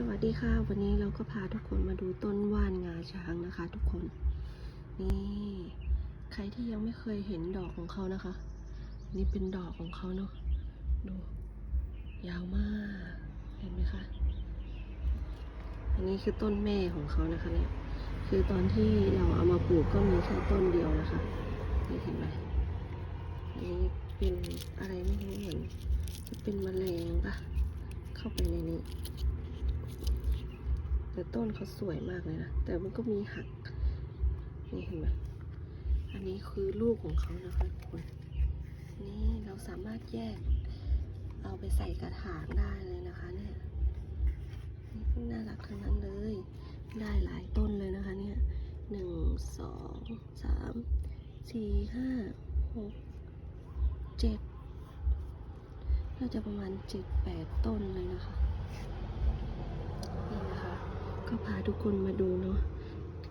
สวัสดีค่ะ วันนี้เราก็พาทุกคนมาดูต้นว่านงาช้างนะคะ ทุกคน นี่ใครที่ยังไม่เคยเห็นดอกของเขานะคะ นี่เป็นดอกของเขาเนาะดู ยาวมากเห็นไหมคะอันนี้คือต้นแม่ของเขานะคะเนี่ยคือตอนที่เราเอามาปลูกก็มีแค่ต้นเดียวนะคะนี่เห็นไหมนนี้เป็นอะไรไม่รู้เหมือนจะเป็นแมลงปะเข้าไปในนี้ แต่ต้นเขาสวยมากเลยนะ แต่มันก็มีหัก นี่เห็นไหมอันนี้คือลูกของเขานะคะทุกคน นี่เราสามารถแยก เอาไปใส่กระถางได้เลยนะคะเนี่ยนี่น่ารักทั้งนั้นเลย ได้หลายต้นเลยนะคะเนี่ยหนึ่งสองสามสี่ห้าหกเจ็ดน่าจะประมาณเจ็ดแปดต้นเลยนะคะนี่นะคะ ก็พาทุกคนมาดูเนาะ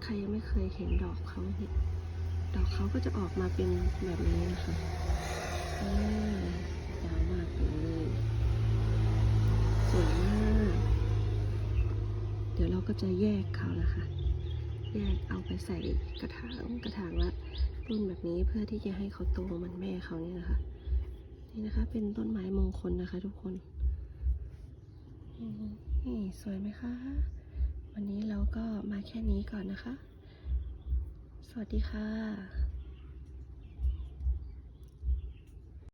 ใครยังไม่เคยเห็นดอกเขาเนี่ย ดอกเขาก็จะออกมาเป็นแบบนี้นะคะยาวมากเลยสวยมาก เดี๋ยวเราก็จะแยกเขานะคะ แยกเอาไปใส่กระถางกระถางละต้นแบบนี้เพื่อที่จะให้เขาโตเหมันแม่เขานี่นะคะ นี่นะคะ เป็นต้นไม้มงคลนะคะ ทุกคนนี่สวยไหมคะ วันนี้เราก็มาแค่นี้ก่อนนะคะ สวัสดีค่ะ